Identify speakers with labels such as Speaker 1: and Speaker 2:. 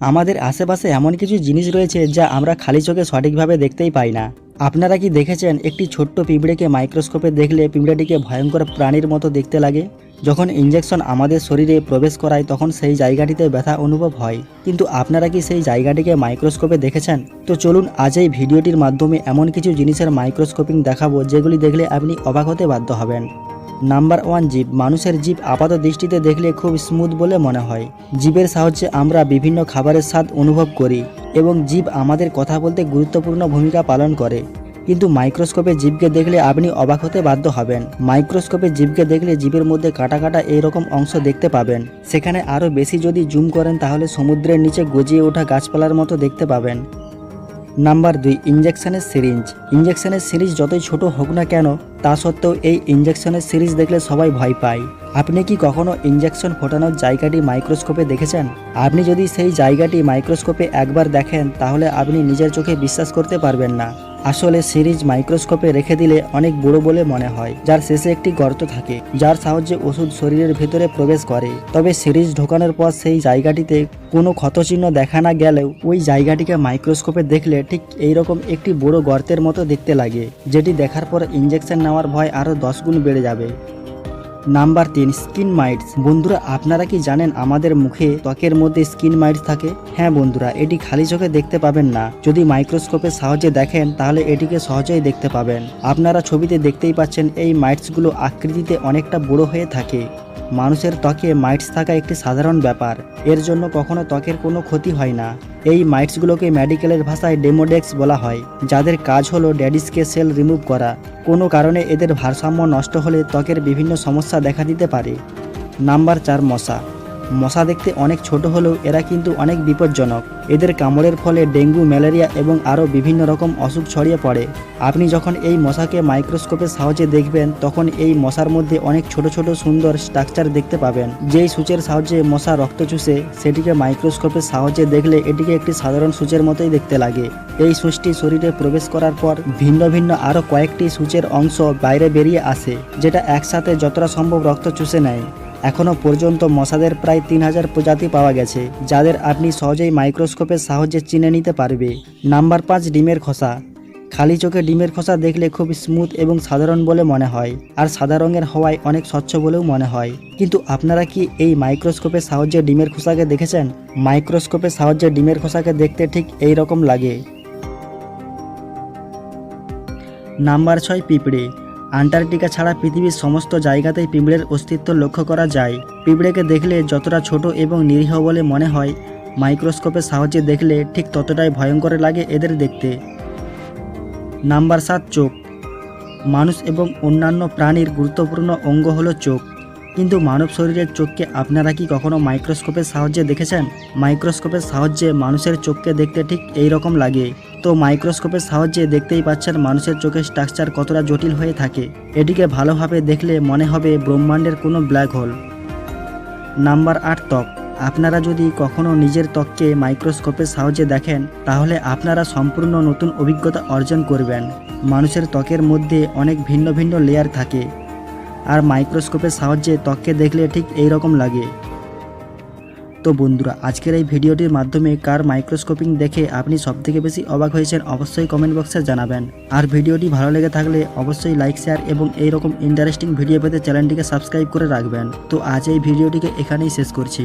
Speaker 1: আমাদের আশেপাশে এমন কিছু জিনিস রয়েছে যা আমরা খালি চোখে সঠিকভাবে দেখতেই পাই না। আপনারা কি দেখেছেন একটি ছোট্ট পিঁপড়েকে মাইক্রোস্কোপে দেখলে পিঁপড়েটিকে ভয়ঙ্কর প্রাণীর মতো দেখতে লাগে? যখন ইঞ্জেকশন আমাদের শরীরে প্রবেশ করায়, তখন সেই জায়গাটিতে ব্যথা অনুভব হয়। কিন্তু আপনারা কি সেই জায়গাটিকে মাইক্রোস্কোপে দেখেছেন? তো চলুন আজ এই ভিডিওটির মাধ্যমে এমন কিছু জিনিসের মাইক্রোস্কোপিং দেখাবো, যেগুলি দেখলে আপনি অবাক হতে বাধ্য হবেন। নাম্বার ওয়ান জীব। মানুষের জীব আপাত দৃষ্টিতে দেখলে খুব স্মুথ বলে মনে হয়। জীবের সাহায্যে আমরা বিভিন্ন খাবারের স্বাদ অনুভব করি এবং জীব আমাদের কথা বলতে গুরুত্বপূর্ণ ভূমিকা পালন করে। কিন্তু মাইক্রোস্কোপে জীবকে দেখলে আপনি অবাক হতে বাধ্য হবেন। মাইক্রোস্কোপে জীবকে দেখলে জীবের মধ্যে কাটা কাটা এইরকম অংশ দেখতে পাবেন। সেখানে আরও বেশি যদি জুম করেন তাহলে সমুদ্রের নিচে গজিয়ে ওঠা গাছপালার মতো দেখতে পাবেন। নাম্বার দুই ইঞ্জেকশনের সিরিঞ্জ। ইঞ্জেকশনের সিরিজ যতই ছোট হোক না কেন, তা সত্ত্বেও এই ইঞ্জেকশনের সিরিজ দেখলে সবাই ভয় পায়। আপনি কি কখনো ইঞ্জেকশন ফোটানোর জায়গাটি মাইক্রোস্কোপে দেখেছেন? আপনি যদি সেই জায়গাটি মাইক্রোস্কোপে একবার দেখেন, তাহলে আপনি নিজের চোখে বিশ্বাস করতে পারবেন না। আসলে সিরিজ মাইক্রোস্কোপে রেখে দিলে অনেক বড় বলে মনে হয়, যার শেষে একটি গর্ত থাকে, যার সাহায্যে ওষুধ শরীরের ভেতরে প্রবেশ করে। তবে সিরিজ ঢোকানোর পর সেই জায়গাটিতে কোনো ক্ষতচিহ্ন দেখা না গেলেও ওই জায়গাটিকে মাইক্রোস্কোপে দেখলে ঠিক এইরকম একটি বড় গর্তের মতো দেখতে লাগে, যেটি দেখার পর ইঞ্জেকশন নেওয়ার ভয় আরও দশ গুণ বেড়ে যাবে। নাম্বার তিন, স্কিন মাইটস। বন্ধুরা, আপনারা কি জানেন আমাদের মুখে ত্বকের মধ্যে স্কিন মাইটস থাকে? হ্যাঁ বন্ধুরা, এটি খালি চোখে দেখতে পাবেন না। যদি মাইক্রোস্কোপের সাহায্যে দেখেন, তাহলে এটিকে সহজেই দেখতে পাবেন। আপনারা ছবিতে দেখতেই পাচ্ছেন, এই মাইটসগুলো আকৃতিতে অনেকটা বড় হয়ে থাকে। মানুষের ত্বকে মাইটস থাকা একটি সাধারণ ব্যাপার। এর জন্য কখনো ত্বকের কোনো ক্ষতি হয় না। এই মাইটসগুলোকে মেডিকেলের ভাষায় ডেমোডেক্স বলা হয়, যাদের কাজ হলো ড্যাডিসকে সেল রিমুভ করা। কোনো কারণে এদের ভারসাম্য নষ্ট হলে ত্বকের বিভিন্ন সমস্যা দেখা দিতে পারে। নাম্বার চার, মশা। মশা দেখতে অনেক ছোট হলেও এরা কিন্তু অনেক বিপজ্জনক। এদের কামড়ের ফলে ডেঙ্গু, ম্যালেরিয়া এবং আরও বিভিন্ন রকম অসুখ ছড়িয়ে পড়ে। আপনি যখন এই মশাকে মাইক্রোস্কোপের সাহায্যে দেখবেন, তখন এই মশার মধ্যে অনেক ছোট ছোট সুন্দর স্ট্রাকচার দেখতে পাবেন। যেই সূচের সাহায্যে মশা রক্ত চুষে, সেটিকে মাইক্রোস্কোপের সাহায্যে দেখলে এটিকে একটি সাধারণ সূচের মতোই দেখতে লাগে। এই সূচটি শরীরে প্রবেশ করার পর ভিন্ন ভিন্ন আরও কয়েকটি সূচের অংশ বাইরে বেরিয়ে আসে, যেটা একসাথে যতটা সম্ভব রক্ত চুষে নেয়। এখনও পর্যন্ত মশাদের প্রায় তিন হাজার প্রজাতি পাওয়া গেছে, যাদের আপনি সহজেই মাইক্রোস্কোপের সাহায্যে চিনে নিতে পারবে। নাম্বার পাঁচ, ডিমের খোসা। খালি চোখে ডিমের খোসা দেখলে খুব স্মুথ এবং সাধারণ বলে মনে হয়, আর সাদা রঙের হওয়ায় অনেক স্বচ্ছ বলেও মনে হয়। কিন্তু আপনারা কি এই মাইক্রোস্কোপের সাহায্যে ডিমের খোসাকে দেখেছেন? মাইক্রোস্কোপের সাহায্যে ডিমের খোসাকে দেখতে ঠিক এই রকম লাগে। নাম্বার ছয়, পিঁপড়ে। আন্টার্কটিকা ছাড়া পৃথিবীর সমস্ত জায়গাতেই পিঁপড়ের অস্তিত্ব লক্ষ্য করা যায়। পিঁপড়েকে দেখলে যতটা ছোট এবং নিরীহ বলে মনে হয়, মাইক্রোস্কোপের সাহায্যে দেখলে ঠিক ততটাই ভয়ঙ্কর লাগে এদের দেখতে। নাম্বার সাত, চোখ। মানুষ এবং অন্যান্য প্রাণীর গুরুত্বপূর্ণ অঙ্গ হলো চোখ। কিন্তু মানব শরীরের চোখকে আপনারা কি কখনো মাইক্রোস্কোপের সাহায্যে দেখেছেন? মাইক্রোস্কোপের সাহায্যে মানুষের চোখকে দেখতে ঠিক এই রকম লাগে। তো মাইক্রোস্কোপের সাহায্যে দেখতেই পাচ্ছেন মানুষের চোখের স্ট্রাকচার কতটা জটিল হয়ে থাকে। এটিকে ভালোভাবে দেখলে মনে হবে ব্রহ্মাণ্ডের কোনো ব্ল্যাক হোল। নাম্বার আট ত্বক। আপনারা যদি কখনো নিজের ত্বককে মাইক্রোস্কোপের সাহায্যে দেখেন, তাহলে আপনারা সম্পূর্ণ নতুন অভিজ্ঞতা অর্জন করবেন। মানুষের ত্বকের মধ্যে অনেক ভিন্ন ভিন্ন লেয়ার থাকে। আর মাইক্রোস্কোপের সাহায্যে ত্বককে দেখলে ঠিক এই রকম লাগে। তো বন্ধুরা, আজকের এই ভিডিওটির মাধ্যমে কার মাইক্রোস্কোপিং দেখে আপনি সবথেকে বেশি অবাক হয়েছেন অবশ্যই কমেন্ট বক্সে জানাবেন। আর ভিডিওটি ভালো লেগে থাকলে অবশ্যই লাইক, শেয়ার এবং এইরকম ইন্টারেস্টিং ভিডিও পেতে চ্যানেলটিকে সাবস্ক্রাইব করে রাখবেন। তো আজ এই ভিডিওটিকে এখানেই শেষ করছি।